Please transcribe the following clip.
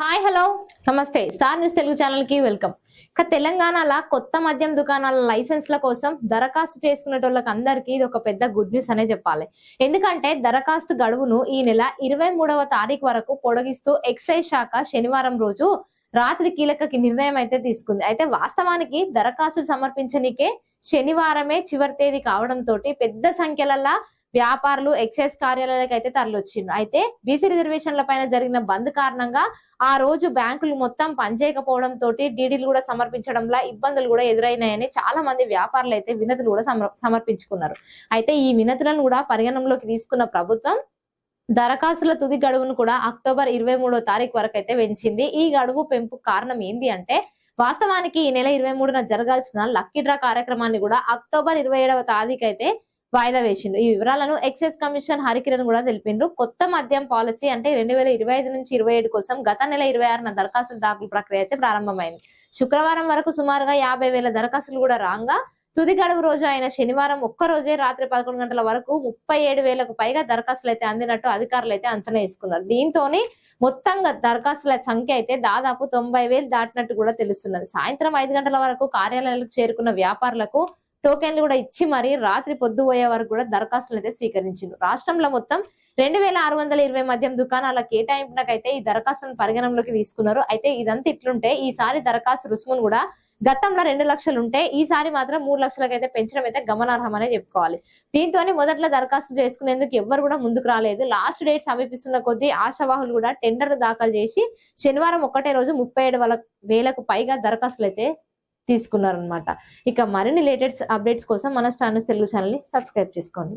Hi hello. నమస్తే. Star news Telugu ఛానల్కి welcome. ఇక తెలంగాణలో కొత్త మద్యం దుకాణాల లైసెన్స్ల కోసం దరఖాస్తు చేసుకునేటోళ్ళకి అందరికీ ఇది ఒక పెద్ద గుడ్ న్యూస్ అనే చెప్పాలి. ఎందుకంటే దరఖాస్తు గడువును ఈ నెల ఇరవై మూడవ తారీఖు వరకు పొడిగిస్తూ ఎక్సైజ్ శాఖ శనివారం రోజు రాత్రి కీలక నిర్ణయం అయితే తీసుకుంది. అయితే వాస్తవానికి దరఖాస్తులు సమర్పించనికే శనివారమే చివరి తేదీ కావడంతో పెద్ద సంఖ్యలలో వ్యాపారులు ఎక్సైజ్ కార్యాలయాలకు అయితే తరలిచ్చిండ్రు అయితే బీసీ రిజర్వేషన్ల పైన జరిగిన బంద్ కారణంగా ఆ రోజు బ్యాంకులు మొత్తం పనిచేయకపోవడం తోటి డీడీలు కూడా సమర్పించడంలో ఇబ్బందులు కూడా ఎదురైనాయని చాలా మంది వ్యాపారులు అయితే వినతులు కూడా సమర్పించుకున్నారు. అయితే ఈ వినతులను కూడా పరిగణనలోకి తీసుకున్న ప్రభుత్వం దరఖాస్తుల తుది గడువును కూడా అక్టోబర్ ఇరవై మూడో తారీఖు వరకు అయితే పెంచింది. ఈ గడువు పెంపు కారణం ఏంది అంటే వాస్తవానికి ఈ నెల ఇరవై మూడున జరగాల్సిన లక్కీ డ్రా కార్యక్రమాన్ని కూడా అక్టోబర్ ఇరవై ఏడవ తారీఖు అయితే వాయిదా వేసిండు. ఈ వివరాలను ఎక్సైజ్ కమిషన్ హరికిరణ్ కూడా తెలిపిండ్రు. కొత్త మద్యం పాలసీ అంటే రెండు వేల ఇరవై ఐదు నుంచి ఇరవై ఏడు కోసం గత నెల ఇరవై ఆరున దరఖాస్తుల దాఖలు ప్రక్రియ అయితే ప్రారంభమైంది. శుక్రవారం వరకు సుమారుగా యాభై వేల దరఖాస్తులు కూడా రాగా తుది గడువు రోజు అయిన శనివారం ఒక్క రోజే రాత్రి పదకొండు గంటల వరకు ముప్పై ఏడు వేలకు పైగా దరఖాస్తులు అయితే అందినట్టు అధికారులు అయితే అంచనా వేసుకున్నారు. దీంతోని మొత్తంగా దరఖాస్తుల సంఖ్య అయితే దాదాపు తొంభై వేలు దాటినట్టు కూడా తెలుస్తున్నది. సాయంత్రం ఐదు గంటల వరకు కార్యాలయాలకు చేరుకున్న వ్యాపారులకు టోకెన్లు కూడా ఇచ్చి మరి రాత్రి పొద్దు పోయే వరకు కూడా దరఖాస్తులు అయితే స్వీకరించింది రాష్ట్రంలో మొత్తం రెండు వేల ఆరు వందల ఇరవై మద్యం దుకాణాల కేటాయింపునకైతే ఈ దరఖాస్తులను పరిగణనలోకి తీసుకున్నారు. అయితే ఇదంతా ఇట్లుంటే ఈసారి దరఖాస్తు రుసుమును కూడా గతంలో రెండు లక్షలు ఉంటే ఈసారి మాత్రం మూడు లక్షలకు అయితే పెంచడం అయితే గమనార్హమనే చెప్పుకోవాలి. దీంతో మొదట్లో దరఖాస్తు చేసుకునేందుకు ఎవ్వరు కూడా ముందుకు రాలేదు. లాస్ట్ డేట్ సమీపిస్తున్న కొద్దీ ఆశావాహులు కూడా టెండర్ దాఖలు చేసి శనివారం ఒకటే రోజు ముప్పై ఏడు వేలకు పైగా దరఖాస్తులు అయితే తీసుకున్నారనమాట ఇక మరిన్ని లేటెస్ట్ అప్డేట్స్ కోసం మన స్టాండర్స్ తెలుగు ఛానల్ని సబ్స్క్రైబ్ చేసుకోండి.